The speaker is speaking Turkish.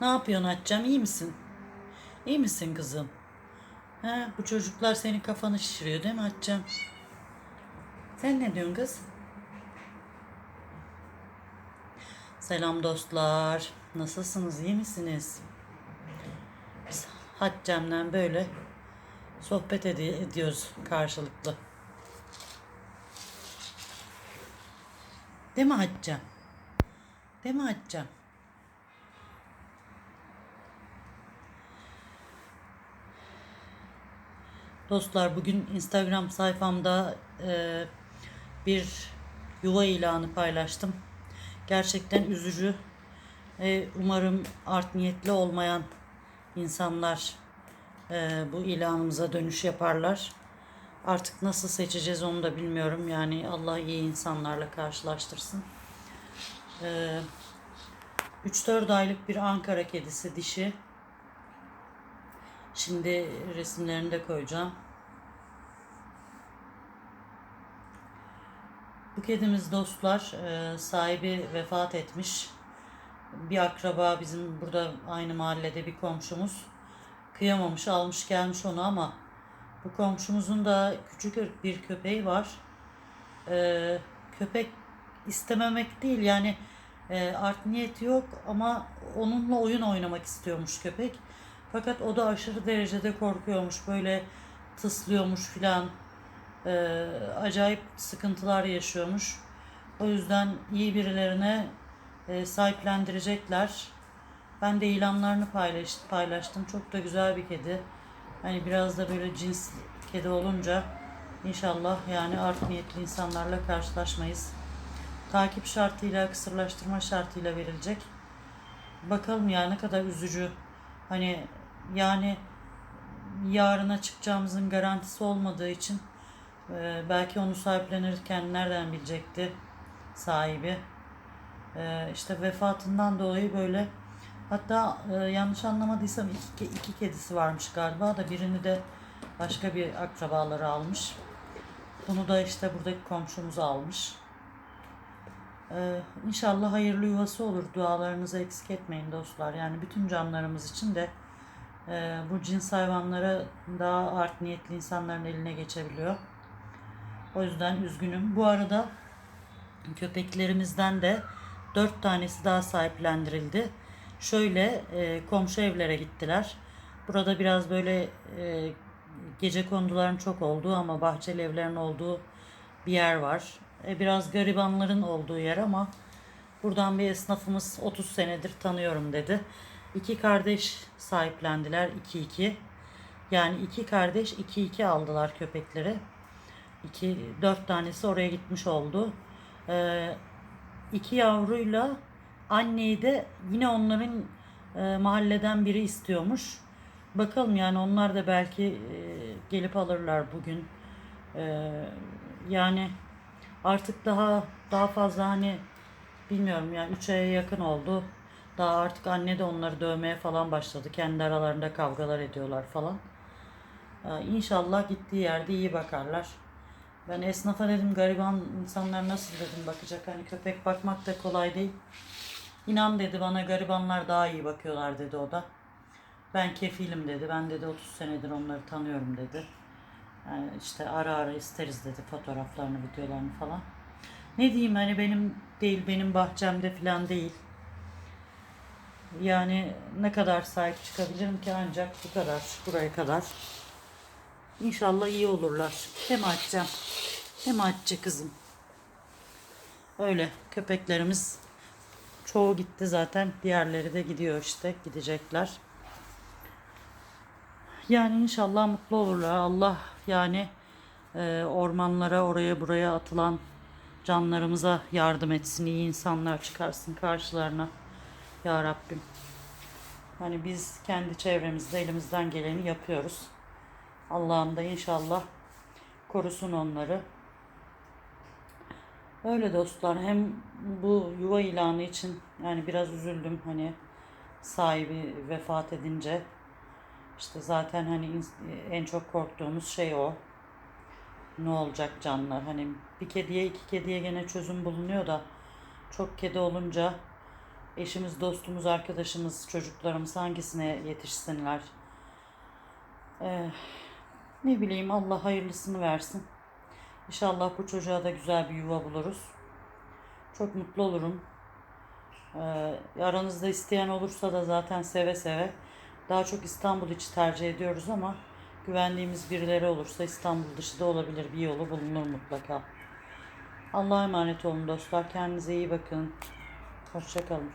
Ne yapıyorsun Hatice'm? İyi misin? İyi misin kızım? He, bu çocuklar senin kafanı şişiriyor değil mi Hatice'm? Sen ne diyorsun kız? Selam dostlar. Nasılsınız? İyi misiniz? Biz Hatice'mle böyle sohbet edi- ediyoruz karşılıklı. Değil mi Hatice'm? Değil mi Hatice'm? Dostlar bugün Instagram sayfamda e, bir yuva ilanı paylaştım. Gerçekten üzücü. E, umarım art niyetli olmayan insanlar e, bu ilanımıza dönüş yaparlar. Artık nasıl seçeceğiz onu da bilmiyorum. Yani Allah iyi insanlarla karşılaştırsın. E, 3-4 aylık bir Ankara kedisi dişi. Şimdi resimlerini de koyacağım. Bu kedimiz dostlar e, sahibi vefat etmiş. Bir akraba bizim burada aynı mahallede bir komşumuz kıyamamış almış gelmiş onu ama bu komşumuzun da küçük bir köpeği var. E, köpek istememek değil yani e, art niyet yok ama onunla oyun oynamak istiyormuş köpek. Fakat o da aşırı derecede korkuyormuş böyle tıslıyormuş filan Ee, acayip sıkıntılar yaşıyormuş. O yüzden iyi birilerine e, sahiplendirecekler. Ben de ilanlarını paylaş, paylaştım. Çok da güzel bir kedi. Hani biraz da böyle cins kedi olunca inşallah yani art niyetli insanlarla karşılaşmayız. Takip şartıyla, kısırlaştırma şartıyla verilecek. Bakalım ya ne kadar üzücü. Hani yani yarına çıkacağımızın garantisi olmadığı için e, belki onu sahiplenirken nereden bilecekti sahibi. E, işte vefatından dolayı böyle hatta e, yanlış anlamadıysam iki, iki kedisi varmış galiba da birini de başka bir akrabaları almış. Bunu da işte buradaki komşumuz almış. Ee, inşallah hayırlı yuvası olur. Dualarınızı eksik etmeyin dostlar. Yani bütün canlarımız için de e, bu cins hayvanlara daha art niyetli insanların eline geçebiliyor. O yüzden üzgünüm. Bu arada köpeklerimizden de dört tanesi daha sahiplendirildi. Şöyle e, komşu evlere gittiler. Burada biraz böyle e, gece konduların çok olduğu ama bahçeli evlerin olduğu bir yer var. E, biraz garibanların olduğu yer ama buradan bir esnafımız 30 senedir tanıyorum dedi. İki kardeş sahiplendiler 2-2. Yani iki kardeş 2-2 aldılar köpekleri. İki, dört tanesi oraya gitmiş oldu. Ee, iki yavruyla anneyi de yine onların e, mahalleden biri istiyormuş. Bakalım yani onlar da belki e, gelip alırlar bugün. E, yani artık daha daha fazla hani bilmiyorum yani 3 aya yakın oldu. Daha artık anne de onları dövmeye falan başladı. Kendi aralarında kavgalar ediyorlar falan. Ee, İnşallah gittiği yerde iyi bakarlar. Ben esnafa dedim gariban insanlar nasıl dedim bakacak. Hani köpek bakmak da kolay değil. İnan dedi bana garibanlar daha iyi bakıyorlar dedi o da. Ben kefilim dedi. Ben dedi 30 senedir onları tanıyorum dedi. Yani işte ara ara isteriz dedi fotoğraflarını, videolarını falan. Ne diyeyim hani benim değil, benim bahçemde falan değil. Yani ne kadar sahip çıkabilirim ki ancak bu kadar, buraya kadar. İnşallah iyi olurlar. Hem açacağım. Hem Hatice kızım. Öyle köpeklerimiz çoğu gitti zaten. Diğerleri de gidiyor işte. Gidecekler. Yani inşallah mutlu olurlar. Allah yani e, ormanlara oraya buraya atılan canlarımıza yardım etsin. iyi insanlar çıkarsın karşılarına. Ya Rabbim. Hani biz kendi çevremizde elimizden geleni yapıyoruz. Allah'ım da inşallah korusun onları. Öyle dostlar hem bu yuva ilanı için yani biraz üzüldüm hani sahibi vefat edince işte zaten hani en çok korktuğumuz şey o. Ne olacak canlar hani bir kediye iki kediye gene çözüm bulunuyor da çok kedi olunca eşimiz, dostumuz, arkadaşımız, çocuklarımız hangisine yetişsinler. Ee, ne bileyim Allah hayırlısını versin. İnşallah bu çocuğa da güzel bir yuva buluruz. Çok mutlu olurum. Ee, aranızda isteyen olursa da zaten seve seve. Daha çok İstanbul içi tercih ediyoruz ama güvendiğimiz birileri olursa İstanbul dışı da olabilir. Bir yolu bulunur mutlaka. Allah'a emanet olun dostlar. Kendinize iyi bakın. Hoşçakalın.